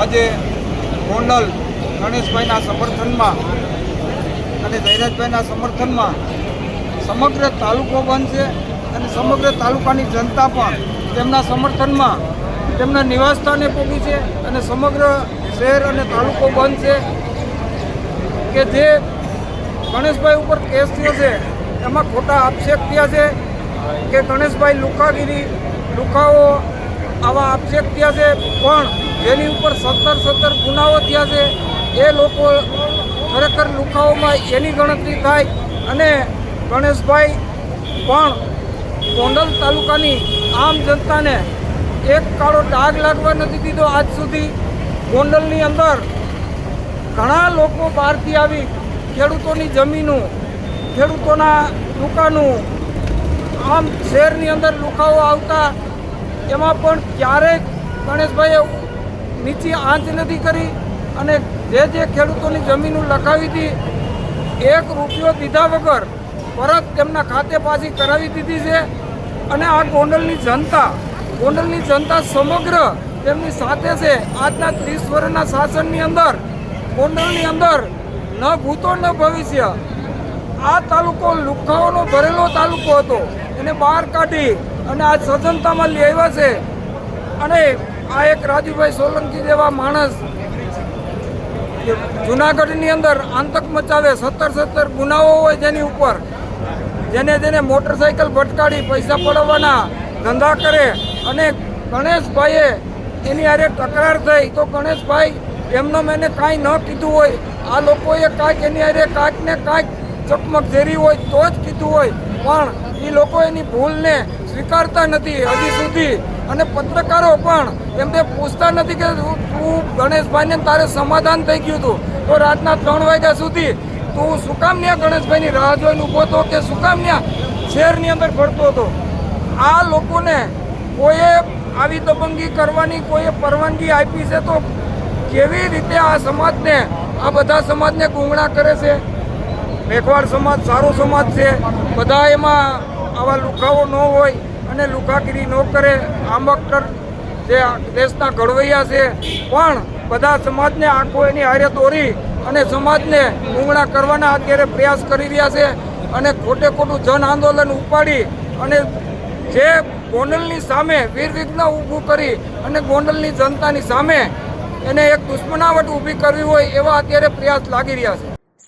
આજે ગોંડલ ગણેશભાઈના સમર્થનમાં અને ધૈરાજભાઈના સમર્થનમાં સમગ્ર તાલુકો છે અને સમગ્ર તાલુકાની જનતા પણ તેમના સમર્થનમાં તેમના નિવાસસ્થાને પહોંચી છે અને સમગ્ર શહેર અને તાલુકો બંધ છે કે જે ગણેશભાઈ ઉપર કેસ થયો છે, એમાં ખોટા આક્ષેપ થયા છે કે ગણેશભાઈ લુકાગીરી લુકાઓ આવા આક્ષેપ થયા છે, પણ જેની ઉપર સત્તર સત્તર ગુનાઓ થયા છે. એ લોકો ખરેખર લુખાઓમાં એની ગણતરી થાય અને ગણેશભાઈ પણ ગોંડલ તાલુકાની આમ જનતાને એક કાળો ડાઘ લાગવા નથી દીધો આજ સુધી. ગોંડલની અંદર ઘણા લોકો બહારથી આવી ખેડૂતોની જમીનું, ખેડૂતોના દુકાનો, આમ શહેરની અંદર લુકાઓ આવતા. એમાં પણ ક્યારેક ગણેશભાઈએ નીચી આંચ નથી કરી અને જે જે ખેડૂતોની જમીનો લખાવી હતી, એક રૂપિયો દીધા વગર પરત તેમના ખાતે પાછી કરાવી દીધી છે. અને આ ગોંડલની જનતા ગોંડલની જનતા સમગ્ર તેમની સાથે છે. આજના ત્રીસ વર્ષના શાસનની અંદર, ગોંડલની અંદર ન ભૂતો ન ભવિષ્ય. આ તાલુકો લુખાઓનો ભરેલો તાલુકો હતો. એને બહાર કાઢી અને આ સજનતામાં લઈ આવ્યા છે. અને આ એક રાજુભાઈ સોલંકી જેવા માણસ જુનાગઢની અંદર આતંક મચાવે, સત્તર સત્તર ગુનાઓ હોય જેની ઉપર, જેને જેને મોટરસાયકલ ભટકાડી પૈસા પડાવવાના ધંધા કરે અને ગણેશભાઈએ એની હારે તકરાર થઈ, તો ગણેશભાઈ એમનો મેને કાંઈ ન કીધું હોય. આ લોકોએ કાંઈક એની હારે કાંઈક ને કાંઈક ચકમક ઝેરી હોય તો જ કીધું હોય. પણ એ લોકો એની ભૂલને સ્વીકારતા નથી હજી સુધી. અને પત્રકારો પણ એમને પૂછતા નથી કે તું ગણેશભાઈને તારે સમાધાન થઈ ગયું હતું તો રાતના ત્રણ વાગ્યા સુધી તું શું કામ ન્યા ગણેશભાઈની રાહ જોઈને ઊભો હતો કે શું કામ ન્યા શહેરની અંદર ફરતો હતો? આ લોકોને કોઈએ આવી દબંગી કરવાની, કોઈએ પરવાનગી આપી છે તો કેવી રીતે આ સમાજને, આ બધા સમાજને ગુંગળા કરે છે? મેઘવાડ સમાજ સારો સમાજ છે. બધા એમાં આવા લુખાઓ ન હોય અને લુખાગીરી ન કરે. આંબકટર જે દેશના ઘડવૈયા છે. પણ બધા સમાજને આંખો એની હારે દોરી અને સમાજને ગુંગળા કરવાના અત્યારે પ્રયાસ કરી રહ્યા છે અને ખોટે ખોટું જન આંદોલન ઉપાડી અને જે ગોંડલની સામે વીરવિઘ્ન ઊભું કરી અને ગોંડલની જનતાની સામે એને એક દુશ્મનાવટ ઊભી કરવી હોય એવા અત્યારે પ્રયાસ લાગી રહ્યા છે.